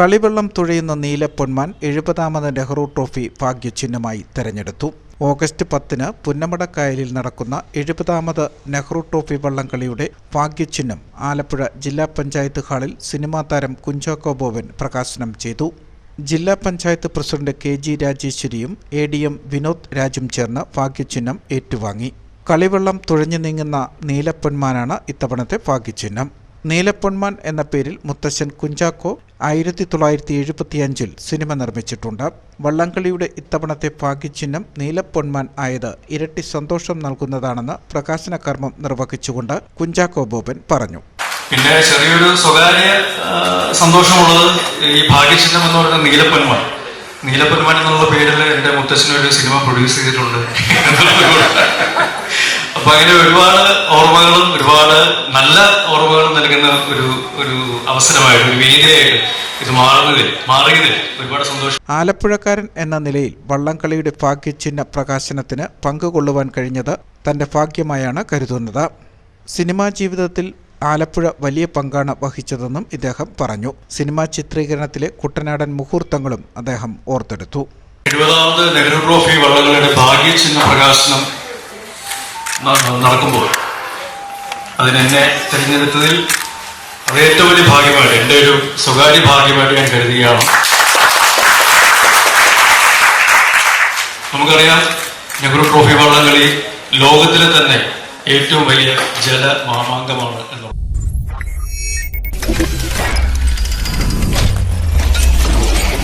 കളിവെള്ളം തുഴയുന്ന നീലപ്പൊന്മാൻ എഴുപതാമത് Nehru trophy ഭാഗ്യചിഹ്നമായി തെരഞ്ഞെടുത്തു. August പത്തിന് പുന്നമടക്കായലിൽ നടക്കുന്ന എഴുപതാമത് നെഹ്റു ട്രോഫി വള്ളംകളിയുടെ ഭാഗ്യചിഹ്നം ആലപ്പുഴ ജില്ലാ പഞ്ചായത്ത് ഹാളിൽ സിനിമാ താരം കുഞ്ചാക്കോ ബോവൻ പ്രകാശനം ചെയ്തു. ജില്ലാ പഞ്ചായത്ത് പ്രസിഡന്റ് കെ ജി രാജേശ്വരിയും എ ഡി എം വിനോദ് രാജും ചേർന്ന് ഭാഗ്യചിഹ്നം ഏറ്റുവാങ്ങി. കളിവെള്ളം തുഴഞ്ഞു നീങ്ങുന്ന നീലപ്പൊന്മാനാണ് ഇത്തവണത്തെ ഭാഗ്യചിഹ്നം. നീലപ്പൊന്മാൻ എന്ന പേരിൽ മുത്തശ്ശൻ കുഞ്ചാക്കോ ആയിരത്തി തൊള്ളായിരത്തി എഴുപത്തിയഞ്ചിൽ സിനിമ നിർമ്മിച്ചിട്ടുണ്ട്. വള്ളംകളിയുടെ ഇത്തവണത്തെ ഭാഗ്യചിഹ്നം നീലപ്പൊന്മാൻ ആയത് ഇരട്ടി സന്തോഷം നൽകുന്നതാണെന്ന് പ്രകാശന കർമ്മം നിർവഹിച്ചുകൊണ്ട് കുഞ്ചാക്കോ ബോബൻ പറഞ്ഞു. പിന്നെ ചെറിയൊരു സ്വകാര്യ സന്തോഷമുള്ളത് ഈ ഭാഗ്യചിഹ്നം എന്ന് പറയുന്ന നീലപ്പൊന്മാൻ. നീലപ്പൊന്മാൻ എന്നുള്ള പേരിൽ എന്റെ മുത്തശ്ശനൊരു സിനിമ പ്രൊഡ്യൂസ് ചെയ്തിട്ടുണ്ട്. അപ്പൊ അങ്ങനെ ഒരുപാട് ഓർമ്മകളും ഒരുപാട് നല്ല ഓർമ്മകൾ നൽകുന്ന ഒരു ഒരു അവസരമായിട്ട് ഒരു വേദിയായിട്ട് ഇത് മാറുന്നതിൽ മാറിയതിൽ ഒരുപാട് സന്തോഷം. ആലപ്പുഴക്കാരൻ എന്ന നിലയിൽ വള്ളംകളിയുടെ ഭാഗ്യചിഹ്ന പ്രകാശനത്തിന് പങ്കുകൊള്ളുവാൻ കഴിഞ്ഞത് തന്റെ ഭാഗ്യമായാണ് കരുതുന്നത്. സിനിമാ ജീവിതത്തിൽ ആലപ്പുഴ വലിയ പങ്കാണ് വഹിച്ചതെന്നും ഇദ്ദേഹം പറഞ്ഞു. സിനിമാ ചിത്രീകരണത്തിലെ കുട്ടനാടൻ മുഹൂർത്തങ്ങളും അദ്ദേഹം ഓർത്തെടുത്തു. എഴുപതാമത് നെഹ്റു ട്രോഫി വള്ളങ്ങളുടെ ഭാഗ്യചിഹ്ന പ്രകാശനം നടക്കുമ്പോൾ അതിനെന്നെ തിരഞ്ഞെടുത്തതിൽ അത് ഏറ്റവും വലിയ ഭാഗ്യമായിട്ട് എന്റെ ഒരു സ്വകാര്യ ഭാഗ്യമായിട്ട് ഞാൻ കരുതുകയാണ്. നമുക്കറിയാം നെഹ്റു ട്രോഫി വള്ളംകളി ലോകത്തിലെ തന്നെ ഏറ്റവും വലിയ ജല മാമാങ്കമാണ് എന്നുള്ളത്.